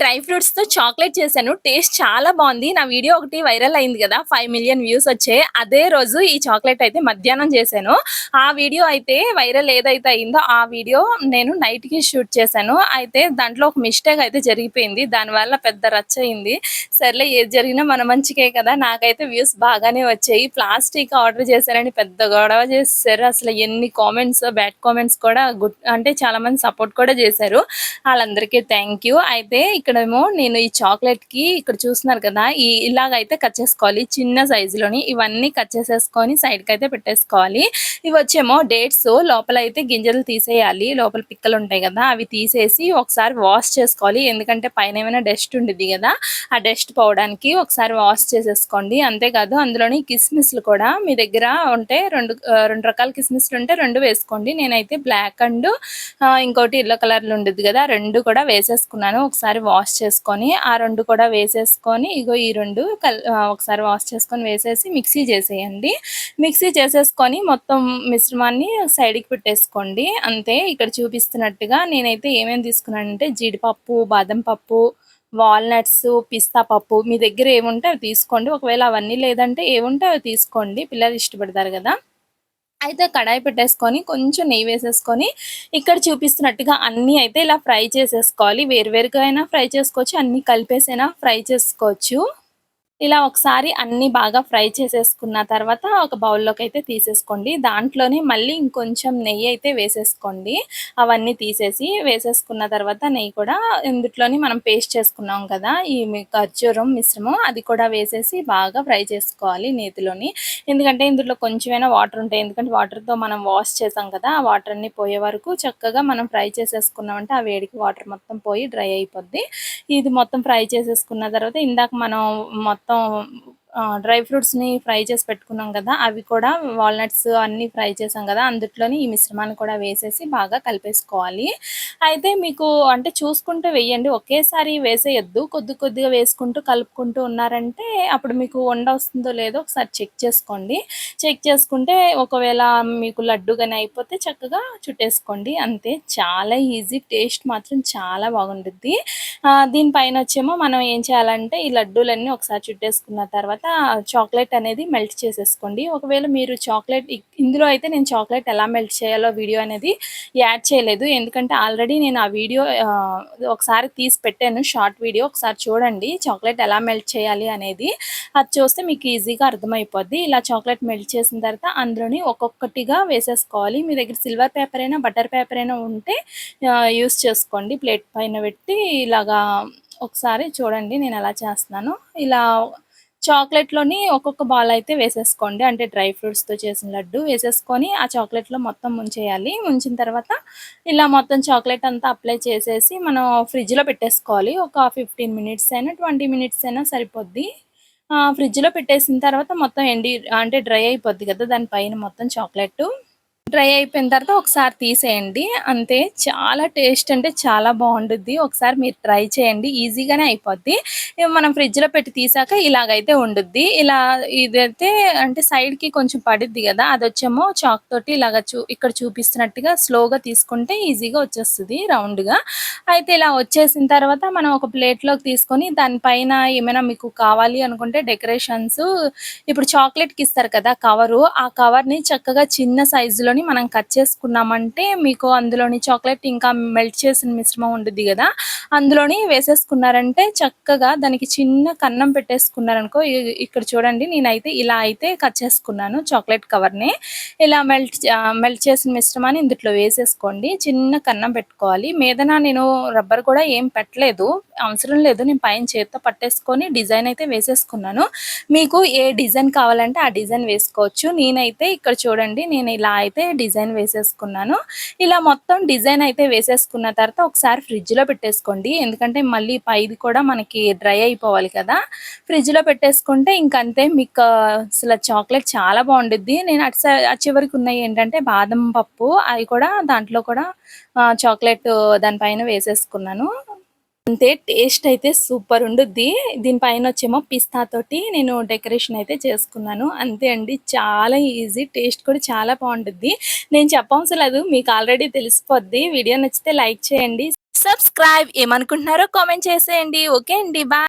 Dry ఫ్రూట్స్తో chocolate చేశాను. Taste చాలా బాగుంది. నా వీడియో ఒకటి వైరల్ అయింది కదా ఫైవ్ మిలియన్ వ్యూస్ వచ్చాయి. అదే రోజు ఈ చాక్లెట్ అయితే మధ్యాహ్నం చేశాను. ఆ వీడియో అయితే వైరల్ ఏదైతే అయిందో ఆ వీడియో నేను నైట్కి షూట్ చేశాను. అయితే దాంట్లో ఒక మిస్టేక్ అయితే జరిగిపోయింది. దానివల్ల పెద్ద రచ్చ అయింది. సర్లే ఏది జరిగినా మన మంచికే కదా. నాకైతే వ్యూస్ బాగానే వచ్చాయి. ప్లాస్టిక్ ఆర్డర్ చేశారని పెద్ద గొడవ చేశారు. అసలు ఎన్ని కామెంట్స్ బ్యాడ్ కామెంట్స్ కూడా గుడ్ అంటే చాలా మంది సపోర్ట్ కూడా చేశారు. వాళ్ళందరికీ థ్యాంక్ యూ అయితే ఇక్కడేమో నేను ఈ చాక్లెట్కి ఇక్కడ చూస్తున్నారు కదా ఈ ఇలాగైతే కట్ చేసుకోవాలి. చిన్న సైజులోని ఇవన్నీ కట్ చేసేసుకొని సైడ్కి అయితే పెట్టేసుకోవాలి. ఇవి వచ్చేమో డేట్స్ లోపల అయితే గింజలు తీసేయాలి. లోపల పిక్కలు ఉంటాయి కదా అవి తీసేసి ఒకసారి వాష్ చేసుకోవాలి. ఎందుకంటే పైన ఏమైనా డస్ట్ ఉండిద్ది కదా ఆ డస్ట్ పోవడానికి ఒకసారి వాష్ చేసేసుకోండి. అంతేకాదు అందులోని కిస్మిస్లు కూడా మీ దగ్గర ఉంటే రెండు రెండు రకాల కిస్మిస్లు ఉంటే రెండు వేసుకోండి. నేనైతే బ్లాక్ అండ్ ఇంకోటి ఎల్లో కలర్లు ఉండేది కదా రెండు కూడా వేసేసుకున్నాను. ఒకసారి వాష్ చేసుకొని ఆ రెండు కూడా వేసేసుకొని ఇగో ఈ రెండు కల్ ఒకసారి వాష్ చేసుకొని వేసేసి మిక్సీ చేసేయండి. మిక్సీ చేసేసుకొని మొత్తం మిశ్రమాన్ని సైడ్కి పెట్టేసుకోండి. అంతే ఇక్కడ చూపిస్తున్నట్టుగా నేనైతే ఏమేమి తీసుకున్నానంటే జీడిపప్పు బాదం పప్పు వాల్నట్స్ పిస్తా పప్పు మీ దగ్గర ఏముంటే అవి తీసుకోండి. ఒకవేళ అవన్నీ లేదంటే ఏముంటే అవి తీసుకోండి. పిల్లలు ఇష్టపడతారు కదా. అయితే కడాయి పెట్టేసుకొని కొంచెం నెయ్యి వేసేసుకొని ఇక్కడ చూపిస్తున్నట్టుగా అన్నీ అయితే ఇలా ఫ్రై చేసేసుకోవాలి. వేరువేరుగా అయినా ఫ్రై చేసుకోవచ్చు అన్నీ కలిపేసైనా ఫ్రై చేసుకోవచ్చు. ఇలా ఒకసారి అన్ని బాగా ఫ్రై చేసేసుకున్న తర్వాత ఒక బౌల్లోకి అయితే తీసేసుకోండి. దాంట్లోనే మళ్ళీ ఇంకొంచెం నెయ్యి అయితే వేసేసుకోండి. అవన్నీ తీసేసి వేసేసుకున్న తర్వాత నెయ్యి కూడా ఇందులోని మనం పేస్ట్ చేసుకున్నాం కదా ఈ ఖర్జూరం మిశ్రమం అది కూడా వేసేసి బాగా ఫ్రై చేసుకోవాలి నేతిలోని. ఎందుకంటే ఇందులో కొంచెమైనా వాటర్ ఉంటాయి. ఎందుకంటే వాటర్తో మనం వాష్ చేసాం కదా ఆ వాటర్ అన్ని పోయే వరకు చక్కగా మనం ఫ్రై చేసేసుకున్నామంటే ఆ వేడికి వాటర్ మొత్తం పోయి డ్రై అయిపోద్ది. ఇది మొత్తం ఫ్రై చేసేసుకున్న తర్వాత ఇందాక మనం మొత్తం 等 డ్రై ఫ్రూట్స్ని ఫ్రై చేసి పెట్టుకున్నాం కదా అవి కూడా వాల్నట్స్ అన్నీ ఫ్రై చేసాం కదా అందుట్లోని ఈ మిశ్రమాన్ని కూడా వేసేసి బాగా కలిపేసుకోవాలి. అయితే మీకు అంటే చూసుకుంటూ వేయండి ఒకేసారి వేసేయద్దు కొద్ది కొద్దిగా వేసుకుంటూ కలుపుకుంటూ ఉన్నారంటే అప్పుడు మీకు వండ వస్తుందో లేదో ఒకసారి చెక్ చేసుకోండి. చెక్ చేసుకుంటే ఒకవేళ మీకు లడ్డుగానే అయిపోతే చక్కగా చుట్టేసుకోండి అంతే. చాలా ఈజీ టేస్ట్ మాత్రం చాలా బాగుంటుంది దీనిపైన వచ్చేమో మనం ఏం చేయాలంటే ఈ లడ్డూలన్నీ ఒకసారి చుట్టేసుకున్న తర్వాత చాక్లెట్ అనేది మెల్ట్ చేసేసుకోండి. ఒకవేళ మీరు చాక్లెట్ ఇందులో అయితే నేను చాక్లెట్ ఎలా మెల్ట్ చేయాలో వీడియో అనేది యాడ్ చేయలేదు. ఎందుకంటే ఆల్రెడీ నేను ఆ వీడియో ఒకసారి తీసి పెట్టాను షార్ట్ వీడియో. ఒకసారి చూడండి చాక్లెట్ ఎలా మెల్ట్ చేయాలి అనేది. అది చూస్తే మీకు ఈజీగా అర్థమైపోద్ది. ఇలా చాక్లెట్ మెల్ట్ చేసిన తర్వాత అందులోని ఒక్కొక్కటిగా వేసేసుకోవాలి. మీ దగ్గర సిల్వర్ పేపర్ అయినా బటర్ పేపర్ అయినా ఉంటే యూస్ చేసుకోండి. ప్లేట్ పైన పెట్టి ఇలాగా ఒకసారి చూడండి నేను ఎలా చేస్తున్నాను. ఇలా చాక్లెట్లోని ఒక్కొక్క బాల్ అయితే వేసేసుకోండి. అంటే డ్రై ఫ్రూట్స్తో చేసిన లడ్డు వేసేసుకొని ఆ చాక్లెట్లో మొత్తం ముంచేయాలి. ముంచిన తర్వాత ఇలా మొత్తం చాక్లెట్ అంతా అప్లై చేసేసి మనం ఫ్రిడ్జ్లో పెట్టేసుకోవాలి. ఒక ఫిఫ్టీన్ మినిట్స్ అయినా ట్వంటీ మినిట్స్ అయినా సరిపోద్ది. ఫ్రిడ్జ్లో పెట్టేసిన తర్వాత మొత్తం ఎండి అంటే డ్రై అయిపోద్ది కదా దానిపైన మొత్తం చాక్లెట్ డ్రై అయిపోయిన తర్వాత ఒకసారి తీసేయండి. అంతే చాలా టేస్ట్ అంటే చాలా బాగుంటుంది ఒకసారి మీరు ట్రై చేయండి. ఈజీగానే అయిపోద్ది. మనం ఫ్రిడ్జ్లో పెట్టి తీసాక ఇలాగైతే ఉండుద్ది. ఇలా ఇదైతే అంటే సైడ్కి కొంచెం పడిద్ది కదా అది వచ్చేమో చాక్ తోటి ఇలాగ చూ ఇక్కడ చూపిస్తున్నట్టుగా స్లోగా తీసుకుంటే ఈజీగా వచ్చేస్తుంది రౌండ్గా. అయితే ఇలా వచ్చేసిన తర్వాత మనం ఒక ప్లేట్లోకి తీసుకొని దానిపైన ఏమైనా మీకు కావాలి అనుకుంటే డెకరేషన్స్ ఇప్పుడు చాక్లెట్కి ఇస్తారు కదా కవరు ఆ కవర్ని చక్కగా చిన్న సైజులోని మనం కట్ చేసుకున్నామంటే మీకు అందులోని చాక్లెట్ ఇంకా మెల్ట్ చేసిన మిశ్రమం ఉంటుంది కదా. అందులోని వేసేసుకున్నారంటే చక్కగా దానికి చిన్న కన్నం పెట్టేసుకున్నారనుకో ఇక్కడ చూడండి నేనైతే ఇలా అయితే కట్ చేసుకున్నాను చాక్లెట్ కవర్ని. ఇలా మెల్ట్ మెల్ట్ చేసిన మిశ్రమాన్ని ఇందులో వేసేసుకోండి. చిన్న కన్నం పెట్టుకోవాలి. మీదన నేను రబ్బర్ కూడా ఏం పెట్టలేదు. అవసరం లేదు. నేను పైన చేతితో పట్టేసుకొని డిజైన్ అయితే వేసేసుకున్నాను. మీకు ఏ డిజైన్ కావాలంటే ఆ డిజైన్ వేసుకోవచ్చు. నేనైతే ఇక్కడ చూడండి నేను ఇలా అయితే డిజైన్ వేసేసుకున్నాను. ఇలా మొత్తం డిజైన్ అయితే వేసేసుకున్న తర్వాత ఒకసారి ఫ్రిడ్జ్లో పెట్టేసుకోండి. ఎందుకంటే మళ్ళీ పైది కూడా మనకి డ్రై అయిపోవాలి కదా. ఫ్రిడ్జ్లో పెట్టేసుకుంటే ఇంకంతే. మీకు అసలు చాక్లెట్ చాలా బాగుంటుంది నేను అటు సై- చివరికి ఉన్నాయి ఏంటంటే బాదం పప్పు అవి కూడా దాంట్లో కూడా చాక్లెట్ దానిపైన వేసేసుకున్నాను. అంతే టేస్ట్ అయితే సూపర్ ఉండుద్ది. దీనిపైన వచ్చేమో పిస్తా తోటి నేను డెకరేషన్ అయితే చేసుకున్నాను. అంతే అండి చాలా ఈజీ టేస్ట్ కూడా చాలా బాగుంటుంది నేను చెప్పవసలేదు మీకు ఆల్రెడీ తెలిసిపోద్ది. వీడియో నచ్చితే లైక్ చేయండి. సబ్స్క్రైబ్ ఏమనుకుంటున్నారో కామెంట్ చేసేయండి. ఓకే అండి బాయ్.